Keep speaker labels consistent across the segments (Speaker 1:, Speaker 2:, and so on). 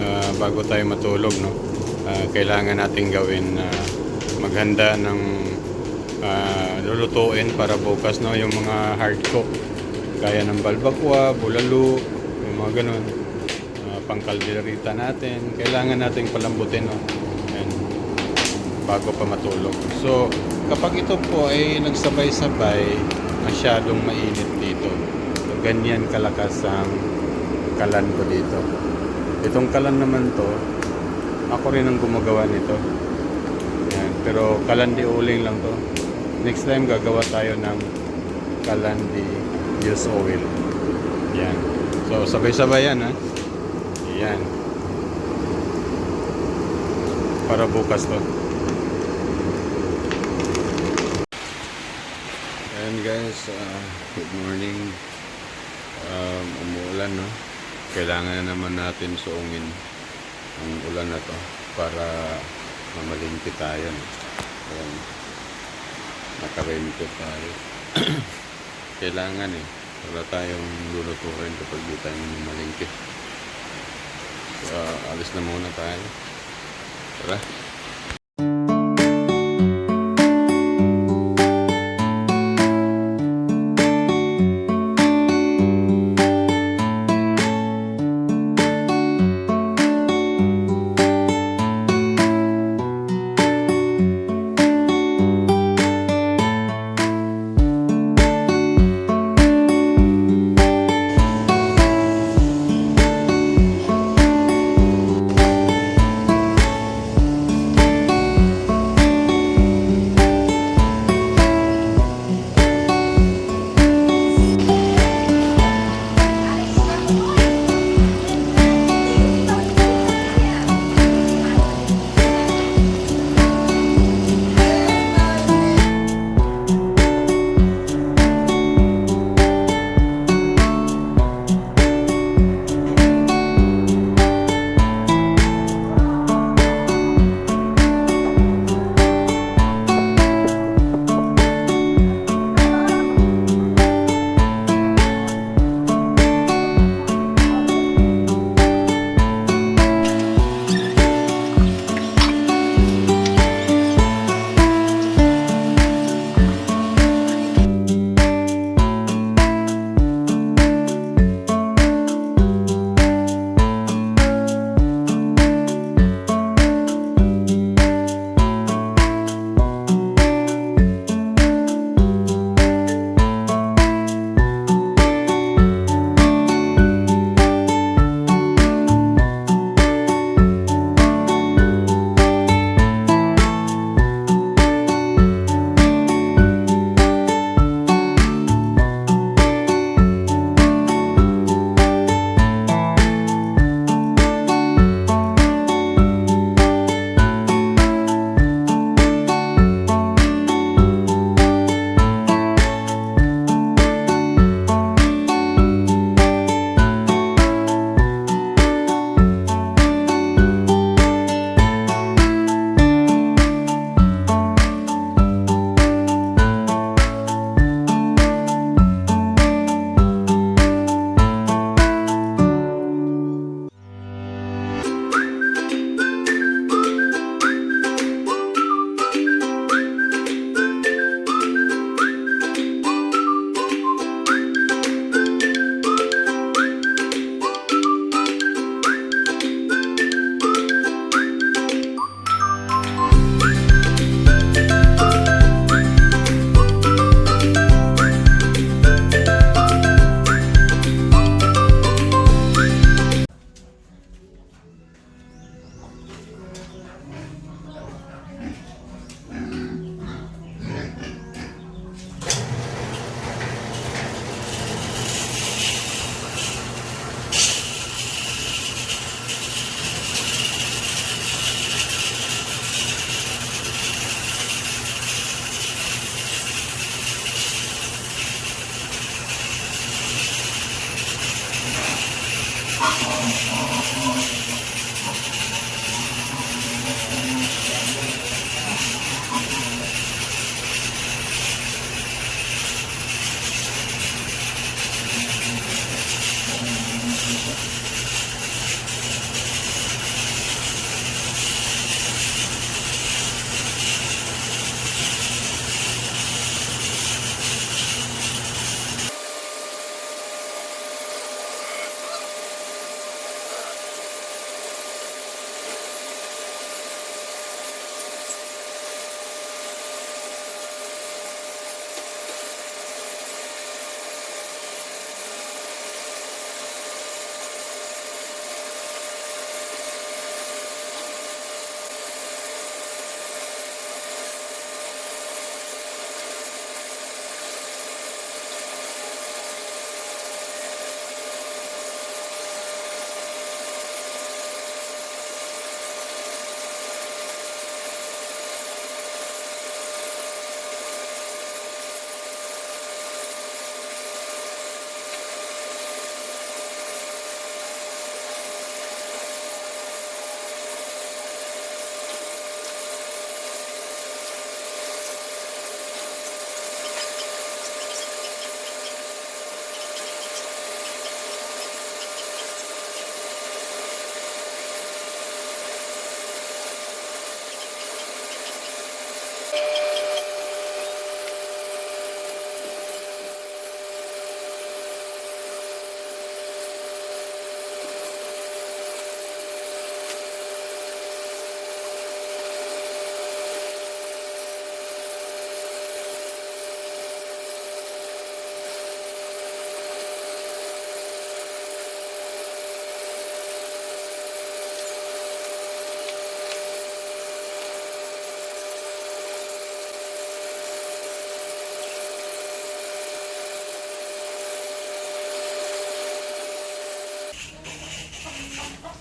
Speaker 1: ah, bago tayo matulog, no? Ah, kailangan natin gawin na maghanda ng ah, lulutuin para bukas, no? Yung mga hard cook. Kaya ng balbakwa, bulalo, yung mga ganun. Ah, pangkalderita natin. Kailangan nating palambutin, no? And bago pa matulog. So, kapag ito po ay nagsabay-sabay, masyadong mainit dito. So, ganyan kalakas ang kalan ko dito. Itong kalan naman to, ako rin ang gumagawa nito. Yan. Pero kalandi uling lang to. Next time gagawa tayo ng kalandi use oil. Yan. So, sabay-sabay yan ha. Yan. Para bukas to. Ayan guys, ah, good morning. Um, umuulan no. Kailangan na naman natin suungin ang ulan na to para mamalingki tayo. Ayan. Naka-raincoat tayo. Kailangan eh. Wala tayong lulutuin kapag di tayo mamalingki. So, alis na muna tayo. Tara.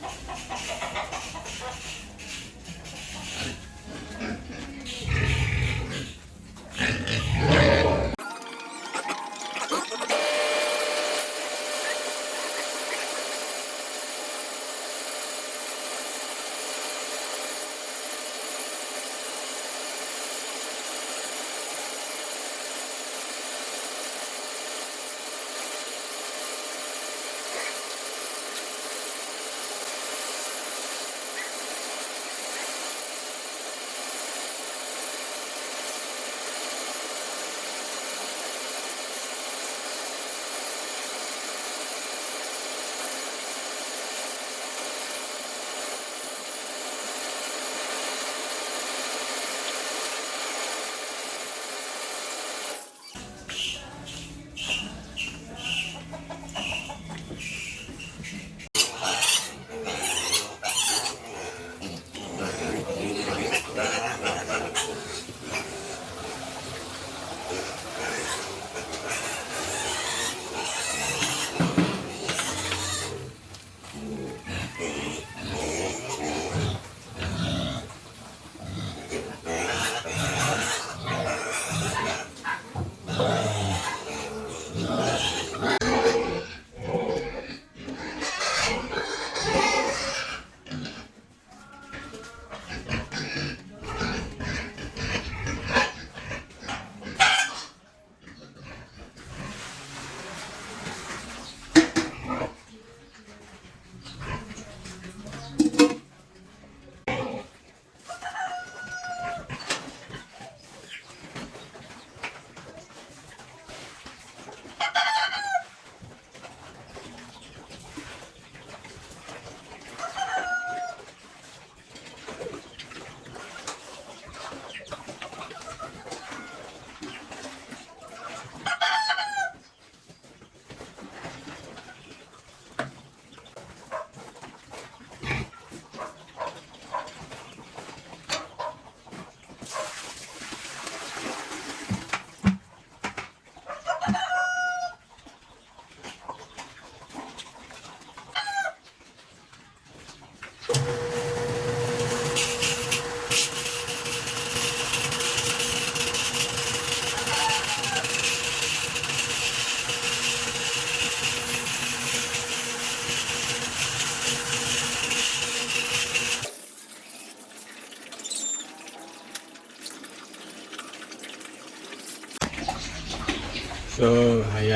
Speaker 1: ハハハハ!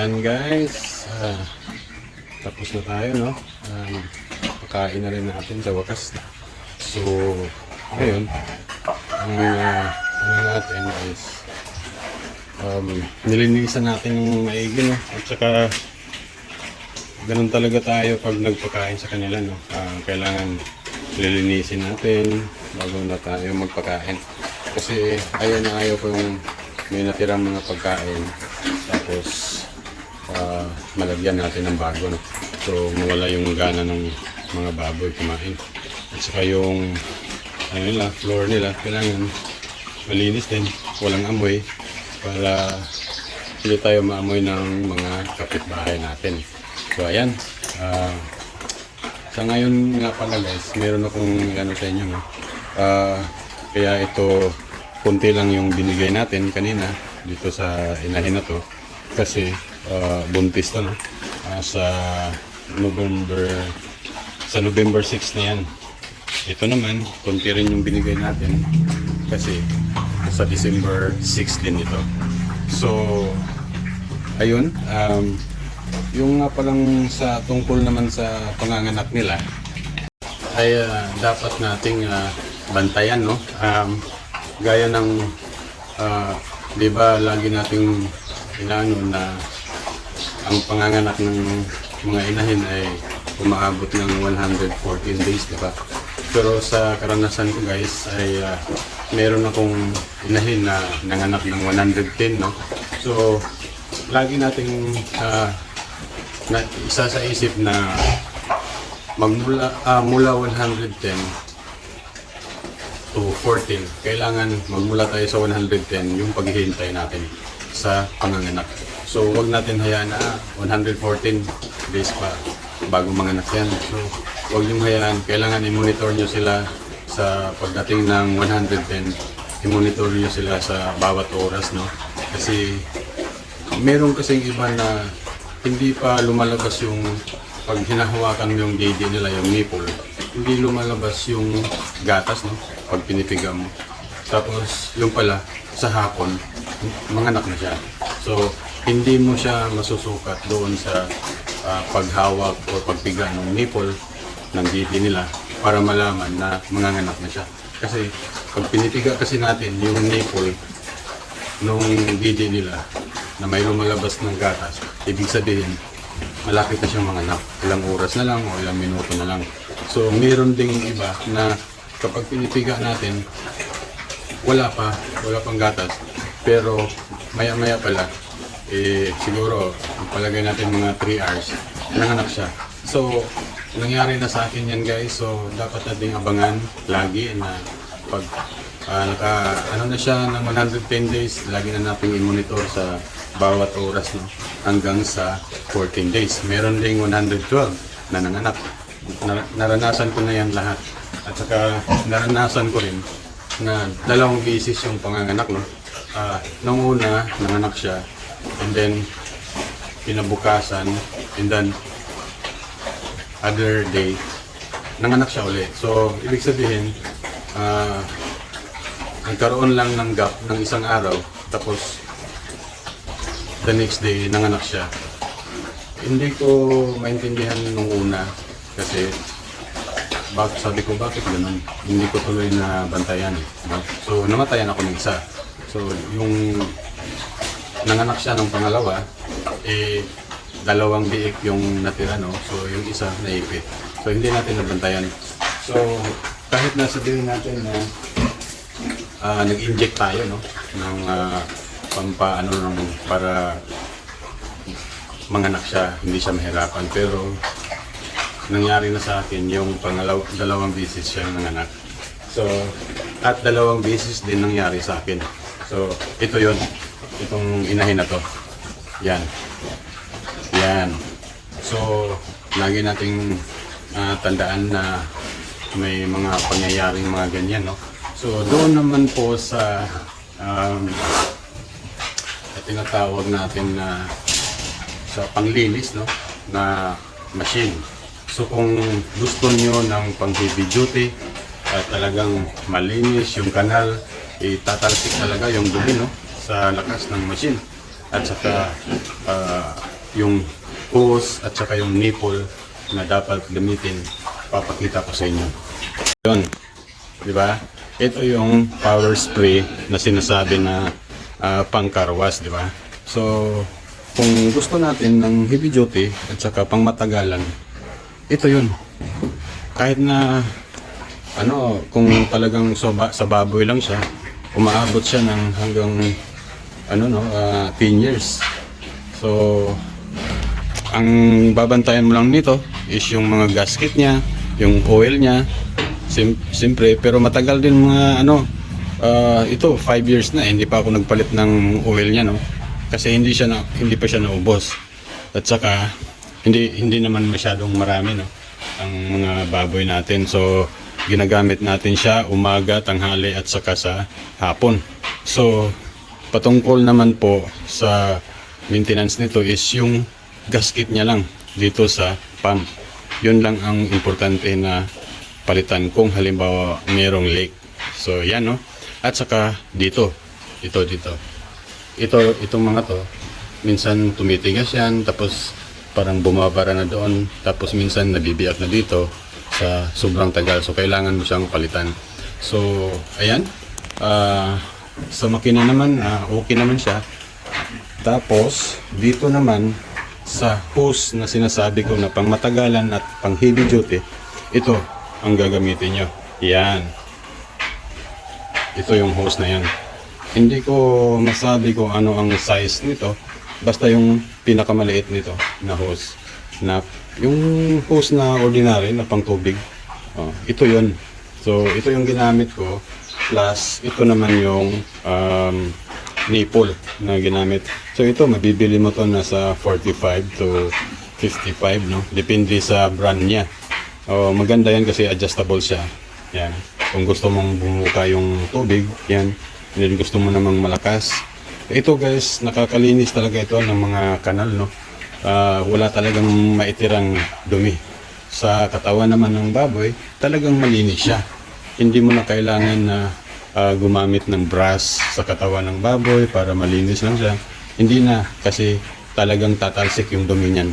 Speaker 1: Ayan guys. Ah, tapos na tayo, no? Um, pakain na rin natin sa wakas. So, ngayon, ang uh, ano natin is um, nilinisan natin ng maigi, no? At saka, ganun talaga tayo pag nagpakain sa kanila, no? Ah, kailangan lilinisin natin bago na tayo magpakain. Kasi ayaw na ayaw ko yung may natirang mga pagkain tapos ah, malagyan natin ng bago. No? So mawala yung gana ng mga baboy kumain. At saka yung ano nila, floor nila, kailangan malinis din, walang amoy para hindi tayo maamoy ng mga kapitbahay natin. So ayan, ah, sa ngayon nga pala guys, meron akong ano sa inyo. No? Ah, kaya ito, konti lang yung binigay natin kanina dito sa inahin na to. Kasi ah, buntis to no? Ah, sa November sa November 6 na yan. Ito naman, konti rin yung binigay natin kasi sa December 6 din ito. So, ayun, um, yung nga palang sa tungkol naman sa panganganak nila ay ah, dapat nating ah, bantayan no um, gaya ng ah, di ba lagi nating inaano na ang panganganak ng mga inahin ay umaabot ng 114 days di ba? Pero sa karanasan ko guys ay ah, meron akong inahin na nanganak ng 110 no? So lagi nating ah, na isa sa isip na magmula ah, mula 110 to 14 kailangan magmula tayo sa 110 yung paghihintay natin sa panganganak so wag natin hayaan na ah, 114 days pa bago manganak yan so huwag niyong hayaan. Kailangan i-monitor niyo sila sa pagdating ng 110. I-monitor niyo sila sa bawat oras, no? Kasi meron kasing iba na hindi pa lumalabas yung pag hinahawakan mo yung JJ nila, yung nipple, hindi lumalabas yung gatas, no? Pag pinipiga mo. Tapos, yung pala, sa hapon, manganak na siya. So, hindi mo siya masusukat doon sa ah, paghawak o pagpiga ng nipple ng JJ nila para malaman na manganganak na siya. Kasi, pag pinipiga kasi natin yung nipple nung DJ nila na may lumalabas ng gatas, ibig sabihin, malapit na siyang manganak. Ilang oras na lang o ilang minuto na lang. So, meron ding iba na kapag pinipiga natin, wala pa, wala pang gatas. Pero maya-maya pala, eh, siguro, ang palagay natin mga 3 hours, nanganak siya. So, nangyari na sa akin yan guys. So, dapat nating abangan lagi na pag ah, naka, ano na siya ng 110 days, lagi na natin i-monitor sa bawat oras no, hanggang sa 14 days. Meron ding 112 na nanganak. Nar- naranasan ko na yan lahat. At saka naranasan ko rin na dalawang beses yung panganganak. No? Ah, nung una, nanganak siya. And then, pinabukasan. And then, other day, nanganak siya ulit. So, ibig sabihin, ah, nagkaroon lang ng gap ng isang araw, tapos the next day, nanganak siya. Hindi ko maintindihan nung una kasi bak sabi ko bakit ganun hindi ko tuloy na bantayan eh, so namatayan ako ng isa so yung nanganak siya ng pangalawa eh dalawang biik yung natira no? So yung isa naipit. So hindi natin nabantayan. So kahit na sabihin natin na ah, nag-inject tayo no? Ng ah, pampa ano nung para manganak siya hindi siya mahirapan. Pero nangyari na sa akin yung pangalaw dalawang beses siya nanganak. So at dalawang beses din nangyari sa akin. So ito yon itong inahin na to. Yan. Yan. So lagi nating ah, tandaan na may mga pangyayaring mga ganyan no? So doon naman po sa um, na tinatawag natin na sa panglinis no? Na machine. So kung gusto niyo ng pang heavy duty at talagang malinis yung kanal, itatalsik talaga yung dumi no sa lakas ng machine. At saka ah, yung hose at saka yung nipple na dapat gamitin, papakita ko sa inyo. Yun. Di ba? Ito yung power spray na sinasabi na ah, pangkarwas, di ba? So, kung gusto natin ng heavy duty at saka pang matagalan, ito yun. Kahit na ano, kung talagang sa, ba- sa baboy lang siya, umaabot siya ng hanggang ano no, ah, 10 years. So, ang babantayan mo lang nito is yung mga gasket niya, yung oil niya, sim- simpre, pero matagal din mga ano, ah, ito 5 years na, eh, hindi pa ako nagpalit ng oil niya, no? Kasi hindi siya na, hindi pa siya naubos. At saka, hindi hindi naman masyadong marami, no? Ang mga baboy natin. So, ginagamit natin siya umaga, tanghali at saka sa hapon. So, patungkol naman po sa maintenance nito is yung gasket niya lang dito sa pump. Yun lang ang importante na palitan kung halimbawa mayroong leak. So yan no. At saka dito, ito dito. Ito itong mga to, minsan tumitigas yan tapos parang bumabara na doon tapos minsan nabibiyak na dito sa sobrang tagal. So kailangan mo siyang palitan. So ayan. Ah sa makina naman, ah, okay naman siya. Tapos, dito naman, sa hose na sinasabi ko na pang matagalan at pang heavy duty, ito ang gagamitin nyo. Yan. Ito yung hose na yan. Hindi ko masabi kung ano ang size nito. Basta yung pinakamaliit nito na hose. Na, yung hose na ordinary na pang tubig. Oh, ito yon So, ito yung ginamit ko. Plus, ito naman yung um, nipple na ginamit. So, ito, mabibili mo to nasa 45 to 55, no? Depende sa brand niya. Oh, maganda yan kasi adjustable siya. Yan. Kung gusto mong bumuka yung tubig, yan. And gusto mo namang malakas. Ito guys, nakakalinis talaga ito ng mga kanal, no? Ah, wala talagang maitirang dumi. Sa katawan naman ng baboy, talagang malinis siya. Hindi mo na kailangan na ah, gumamit ng brush sa katawan ng baboy para malinis lang siya. Hindi na kasi talagang tatalsik yung dumi niyan.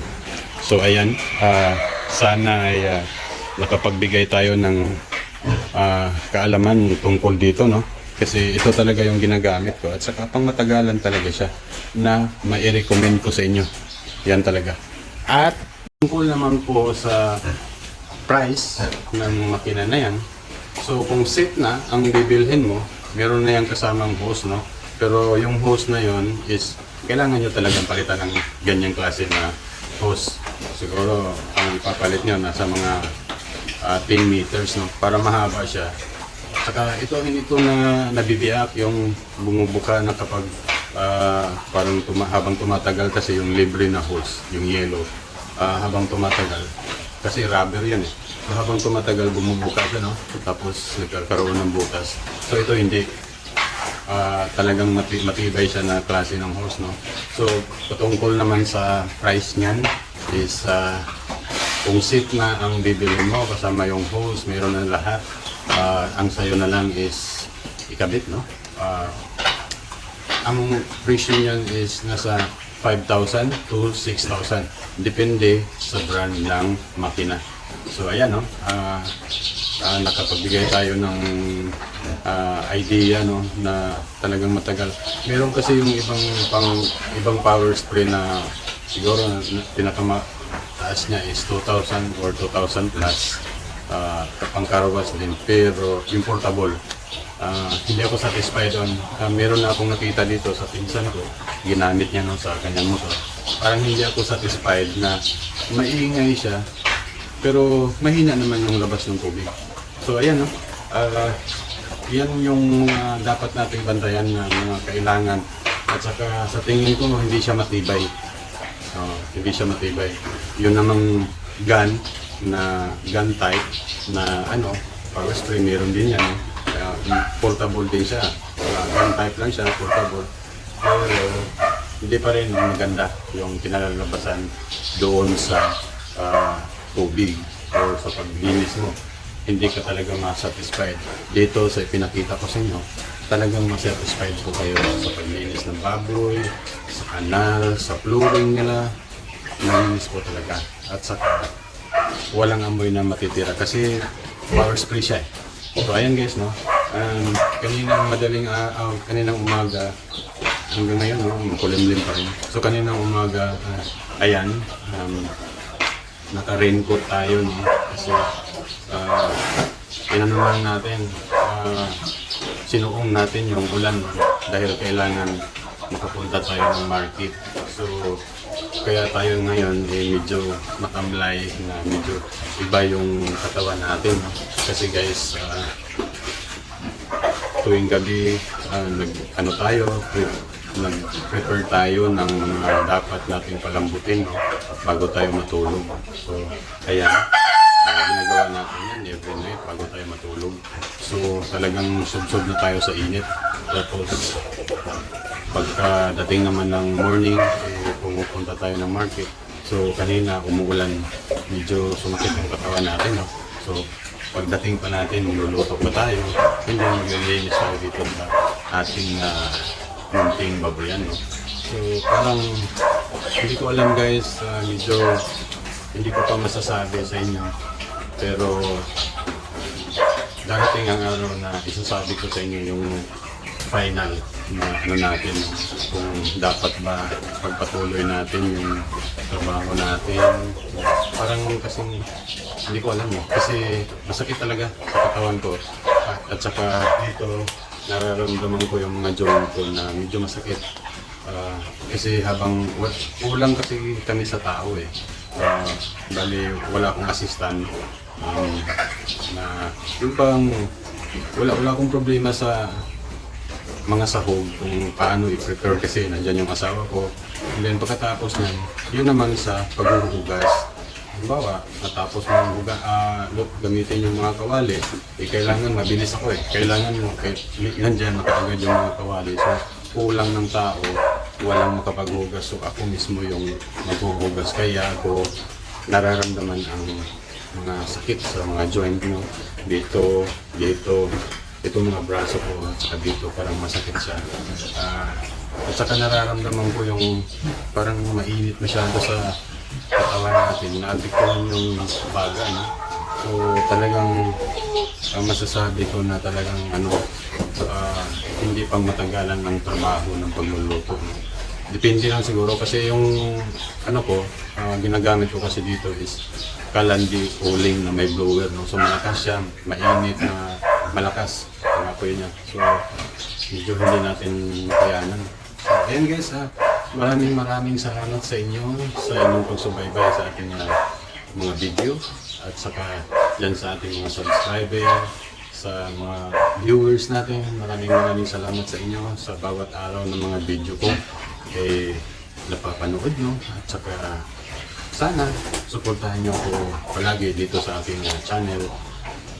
Speaker 1: So ayan, ah, sana ay ah, nakapagbigay tayo ng ah, kaalaman tungkol dito, no? Kasi ito talaga yung ginagamit ko at saka pang matagalan talaga siya na mai-recommend ko sa inyo. Yan talaga. At tungkol naman po sa price ng makina na yan. So kung set na ang bibilhin mo, meron na yung kasamang hose, no? Pero yung hose na yon is kailangan nyo talagang palitan ng ganyang klase na hose. Siguro ang ipapalit nyo nasa mga ah, 10 meters, no? Para mahaba siya. Saka ito hindi ito na nabibiyak yung bumubuka na kapag ah, parang tuma, habang tumatagal kasi yung libre na hose, yung yellow, ah, habang tumatagal. Kasi rubber yan eh. Habang tumatagal bumubuka siya, no? Tapos nagkakaroon ng butas. So ito hindi. Ah, talagang mati- matibay siya na klase ng hose, no? So, patungkol naman sa price niyan is ah, kung seat na ang bibili mo, kasama yung hose, mayroon na lahat. Ah, ang sayo na lang is ikabit, no? Ah, ang presyo niyan is nasa 5,000 to 6,000. Depende sa brand ng makina. So ayan no, ah ah, nakapagbigay tayo ng ah, idea no na talagang matagal. Meron kasi yung ibang pang ibang power spray na siguro na, na pinakama taas niya is 2,000 or 2,000 plus. Ah, pang karawas din pero yung portable Ah, hindi ako satisfied doon. Ah, meron na akong nakita dito sa pinsan ko. Ginamit niya no, sa kanyang motor. Parang hindi ako satisfied na maingay siya. Pero mahina naman yung labas ng tubig. So ayan no. Ah, yan yung mga dapat nating bantayan na mga kailangan. At saka sa tingin ko hindi siya matibay. Oh, hindi siya matibay. Yun namang gun na gun type na ano, power spray meron din yan. No? Kaya portable din siya. Uh, gun type lang siya, portable. Pero hindi pa rin maganda yung kinalalabasan doon sa ah, tubig or sa paglinis mo. Hindi ka talaga ma-satisfied. Dito sa pinakita ko sa inyo, talagang ma-satisfied po kayo sa paglinis ng baboy, sa kanal, sa flooring nila. Malinis po talaga. At saka, walang amoy na matitira kasi power spray siya eh. So ayan guys no. Um, kaninang madaling uh, uh, kaninang umaga hanggang ngayon no, kulimlim pa rin. So kaninang umaga uh, ayan um, naka-raincoat tayo no kasi uh, inano lang natin uh, sinuong natin yung ulan dahil kailangan makapunta tayo ng market. So kaya tayo ngayon eh, medyo matamlay na medyo iba yung katawan natin. Kasi guys, ah, tuwing gabi ah, nag ano tayo, nag-prepare tayo ng mga dapat nating palambutin no? bago tayo matulog. So, kaya ah, ginagawa natin yan every night bago tayo matulog. So, talagang sub-sub na tayo sa init. Tapos, pagka dating naman ng morning, eh, pumupunta tayo ng market. So kanina umuulan, medyo sumakit ang katawan natin. No? So pagdating pa natin, luluto pa tayo. And then maglilinis tayo dito sa ating uh, munting baboyan. No? So parang hindi ko alam guys, ah, medyo hindi ko pa masasabi sa inyo. Pero darating ang araw na isasabi ko sa inyo yung final na ano natin kung dapat ba pagpatuloy natin yung trabaho natin parang kasing hindi ko alam eh kasi masakit talaga sa katawan ko at saka dito nararamdaman ko yung mga joint ko na medyo masakit Ah, kasi habang kulang kasi kami sa tao eh Ah, bali wala akong assistant um, na yung bang wala wala akong problema sa mga sahog kung paano i-prepare kasi nandyan yung asawa ko. And then pagkatapos niyan, yun naman sa paghuhugas. Halimbawa, natapos mo ang ah, look, gamitin yung mga kawali, eh, kailangan mabilis ako eh. Kailangan mo, kay, nandyan makaagad yung mga kawali. So, kulang ng tao, walang makapaghugas. So, ako mismo yung maghuhugas. Kaya ako nararamdaman ang mga sakit sa mga joint no dito dito ito mga braso ko at saka dito parang masakit siya Ah, at saka nararamdaman ko yung parang mainit masyado sa katawan natin naapektuhan yung baga no so talagang ang masasabi ko na talagang ano ah, hindi pang matagalan ng trabaho ng pagluluto no? Depende lang siguro kasi yung ano ko, ah, ginagamit ko kasi dito is kalandi uling na may blower. No? So malakas siya, mainit na malakas ang apoy niya. So medyo hindi natin makayanan. So ayan guys ha, maraming maraming salamat sa inyo sa inyong pagsubaybay sa ating ah, mga video at saka dyan sa ating mga subscriber sa mga viewers natin. Maraming maraming salamat sa inyo sa bawat araw ng mga video ko. Eh, napapanood nyo. At saka sana suportahan nyo ako palagi dito sa aking uh, channel.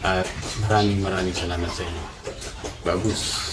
Speaker 1: At maraming maraming salamat sa inyo. Bagus!